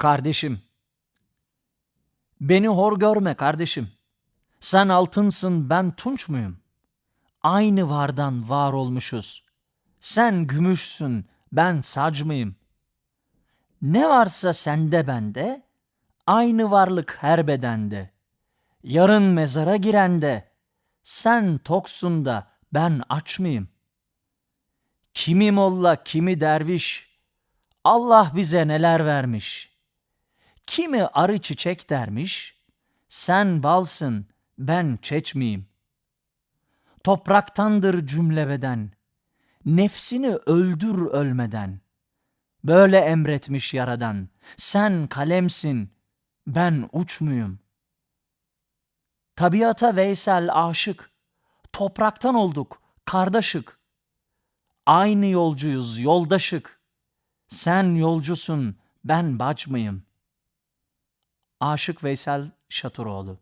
Kardeşim. Beni hor görme kardeşim. Sen altınsın ben tunç muyum? Aynı vardan var olmuşuz. Sen gümüşsün ben sac mıyım? Ne varsa sende bende, aynı varlık her bedende. Yarın mezara girende, sen toksun da ben aç mıyım? Kimi molla kimi derviş, Allah bize neler vermiş. Kimi arı çiçek dermiş, sen balsın ben çeç miyim? Topraktandır cümle beden, nefsini öldür ölmeden. Böyle emretmiş yaradan, sen kalemsin, ben uç muyum? Tabiata Veysel aşık, topraktan olduk, kardeşik. Aynı yolcuyuz, yoldaşık. Sen yolcusun, ben bac mıyım? Aşık Veysel Şaturoğlu